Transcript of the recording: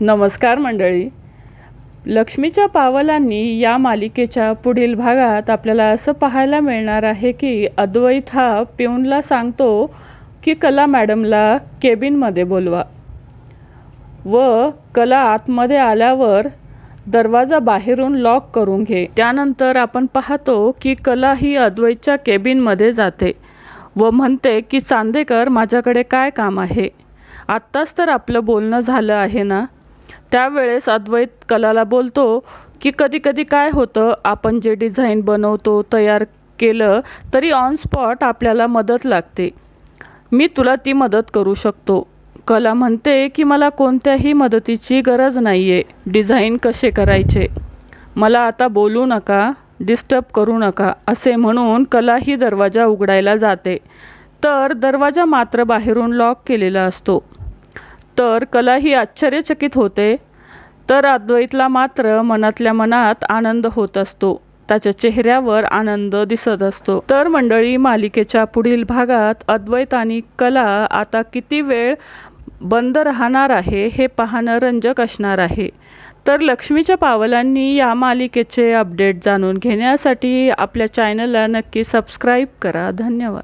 नमस्कार मंडळी. लक्ष्मीच्या पावलांनी या मालिकेच्या पुढील भागात आपल्याला असं पाहायला मिळणार आहे की अद्वैत हा पिऊनला सांगतो की कला मॅडमला केबिनमध्ये बोलवा. व कला आतमध्ये आल्यावर दरवाजा बाहेरून लॉक करून घे. त्यानंतर आपण पाहतो की कला ही अद्वैतच्या केबिनमध्ये जाते व म्हणते की चांदेकर माझ्याकडे काय काम आहे? आत्ताच तर आपलं बोलणं झालं आहे ना? त्यावेळेस अद्वैत कलाला बोलतो की कधी कधी काय होतं आपण जे डिझाईन बनवतो तयार केलं तरी ऑन स्पॉट आपल्याला मदत लागते. मी तुला ती मदत करू शकतो. कला म्हणते की मला कोणत्याही मदतीची गरज नाही आहे डिझाईन कसे करायचे? मला आता बोलू नका डिस्टर्ब करू नका असे म्हणून कला ही दरवाजा उघडायला जाते. तर दरवाजा मात्र बाहेरून लॉक केलेला असतो. तर कला ही आश्चर्यचकित होते. तर अद्वैतला मात्र मनातल्या मनात आनंद होत असतो. त्याच्या चेहऱ्यावर आनंद दिसत असतो. तर मंडळी मालिकेच्या पुढील भागात अद्वैत आणि कला आता किती वेळ बंद राहणार आहे हे पाहणं रंजक असणार आहे. तर लक्ष्मीच्या पावलांनी या मालिकेचे अपडेट जाणून घेण्यासाठी आपल्या चॅनलला नक्की सबस्क्राईब करा. धन्यवाद.